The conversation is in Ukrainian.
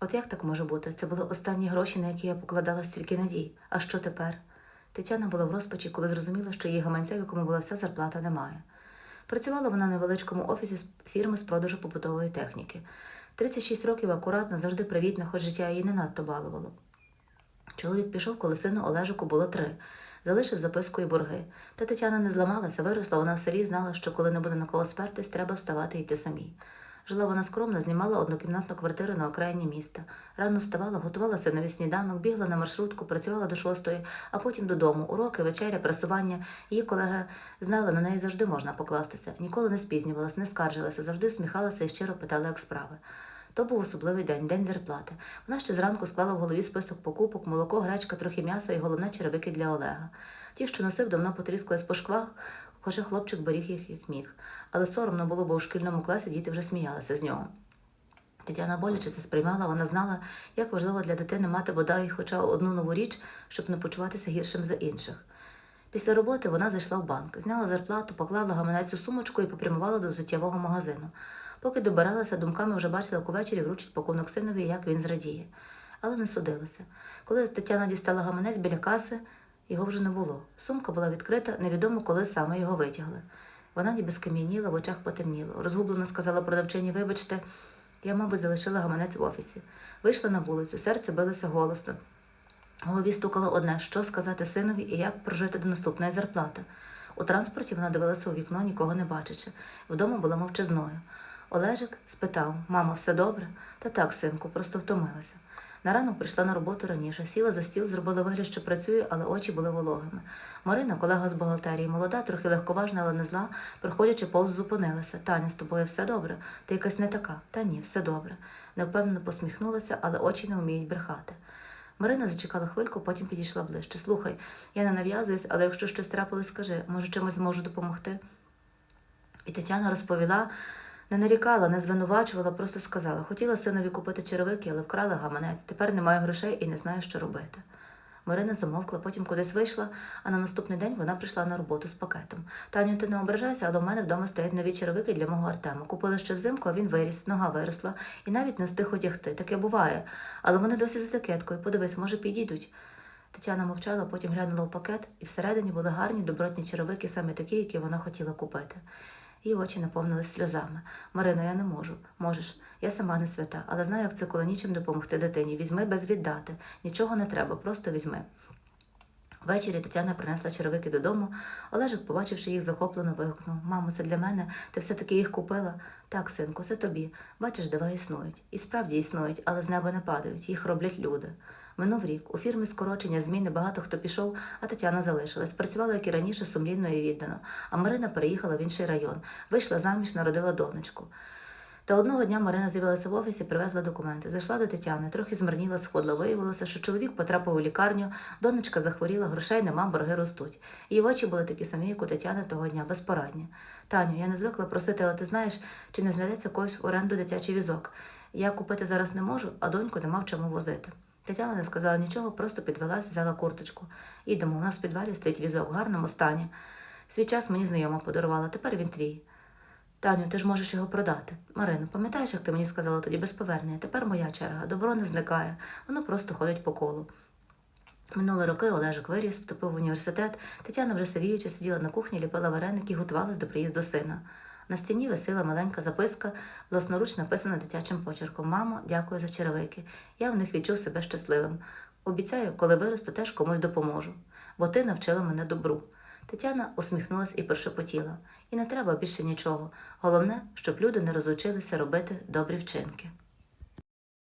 От як так може бути? Це були останні гроші, на які я покладала стільки надій. А що тепер? Тетяна була в розпачі, коли зрозуміла, що її гаманця, в якому була вся зарплата, немає. Працювала вона в невеличкому офісі фірми з продажу побутової техніки. 36 років акуратна, завжди привітна, хоч життя її не надто балувало. Чоловік пішов, коли сину Олежику було три, залишив записку і борги. Та Тетяна не зламалася, виросла вона в селі, знала, що коли не буде на кого спертись, треба вставати і йти самій. Жила вона скромно, знімала однокімнатну квартиру на окраїні міста. Рано вставала, готувала синові сніданок, бігла на маршрутку, працювала до шостої, а потім додому. Уроки, вечеря, прасування. Її колеги знали, на неї завжди можна покластися. Ніколи не спізнювалась, не скаржилася, завжди всміхалася і щиро питала, як справи. То був особливий день, день зарплати. Вона ще зранку склала в голові список покупок, молоко, гречка, трохи м'яса і головне черевики для Олега. Ті, що носив, давно потріскались по шквах, хоча хлопчик беріг їх як міг. Але соромно було, бо у шкільному класі діти вже сміялися з нього. Тетяна боляче це сприймала, вона знала, як важливо для дитини мати бодай хоча одну нову річ, щоб не почуватися гіршим за інших. Після роботи вона зайшла в банк, зняла зарплату, поклала гаманець у сумочку і попрямувала до взуттєвого магазину. Поки добиралася, думками вже бачила, як увечері вручить пакунок синові, як він зрадіє. Але не судилася. Коли Тетяна дістала гаманець біля каси, його вже не було. Сумка була відкрита, невідомо, коли саме його витягли. Вона ніби скам'яніла, в очах потемніло. Розгублено сказала продавчині, вибачте, я, мабуть, залишила гаманець в офісі. Вийшла на вулицю, серце билося голосно. В голові стукало одне, що сказати синові і як прожити до наступної зарплати. У транспорті вона дивилася у вікно, нікого не бачачи. Вдома була мовчазною. Олежик спитав: Мамо, все добре? Та так, синку, просто втомилася. На ранок прийшла на роботу раніше, сіла за стіл, зробила вигляд, що працює, але очі були вологими. Марина, колега з бухгалтерії, молода, трохи легковажна, але не зла, проходячи повз, зупинилася. Таня, з тобою все добре? Ти якась не така. Та ні, все добре. Невпевнено посміхнулася, але очі не вміють брехати. Марина зачекала хвильку, потім підійшла ближче. Слухай, я не нав'язуюсь, але якщо щось трапилось, скажи, може, чимось зможу допомогти? І Тетяна розповіла, не нарікала, не звинувачувала, просто сказала: хотіла синові купити черевики, але вкрали гаманець. Тепер немає грошей і не знаю, що робити. Марина замовкла, потім кудись вийшла, а на наступний день вона прийшла на роботу з пакетом. Таню, ти не ображайся, але в мене вдома стоять нові черевики для мого Артема. Купили ще взимку, а він виріс, нога виросла і навіть не встиг одягти. Таке буває. Але вони досі з етикеткою. Подивись, може, підійдуть. Тетяна мовчала, потім глянула в пакет, і всередині були гарні добротні черевики, саме такі, які вона хотіла купити. Її очі наповнились сльозами. Марино, я не можу. Можеш. Я сама не свята, але знаю, як це коли нічим допомогти дитині. Візьми без віддати. Нічого не треба, просто візьми. Ввечері Тетяна принесла черевики додому. Олежик, побачивши їх, захоплено вигукнув: Мамо, це для мене. Ти все-таки їх купила? Так, синку, це тобі. Бачиш, дива існують. І справді існують, але з неба не падають, їх роблять люди. Минув рік. У фірмі скорочення зміни багато хто пішов, а Тетяна залишилась. Працювала, як і раніше, сумлінно і віддано. А Марина переїхала в інший район. Вийшла заміж, народила донечку. Та одного дня Марина з'явилася в офісі, привезла документи. Зайшла до Тетяни, трохи змарніла, сходла. Виявилося, що чоловік потрапив у лікарню, донечка захворіла, грошей нема, борги ростуть. Її очі були такі самі, як у Тетяни того дня, безпорадні. Таню, я не звикла просити, але ти знаєш, чи не знайдеться когось в оренду дитячий візок. Я купити зараз не можу, а доньку нема в чому возити. Тетяна не сказала нічого, просто підвелась, взяла курточку. Ідемо, у нас в підвалі стоїть візок в гарному стані. Свій час мені знайома подарувала, тепер він твій. Таню, ти ж можеш його продати. Марино, пам'ятаєш, як ти мені сказала тоді без повернення? Тепер моя черга. Добро не зникає, воно просто ходить по колу. Минули роки Олежик виріс, вступив в університет. Тетяна вже сивіючи сиділа на кухні, ліпила вареники і готувалась до приїзду сина. На стіні висила маленька записка, власноруч написана дитячим почерком. Мамо, дякую за черевики. Я в них відчув себе щасливим. Обіцяю, коли виросту, теж комусь допоможу, бо ти навчила мене добру. Тетяна усміхнулась і прошепотіла. І не треба більше нічого. Головне, щоб люди не розучилися робити добрі вчинки.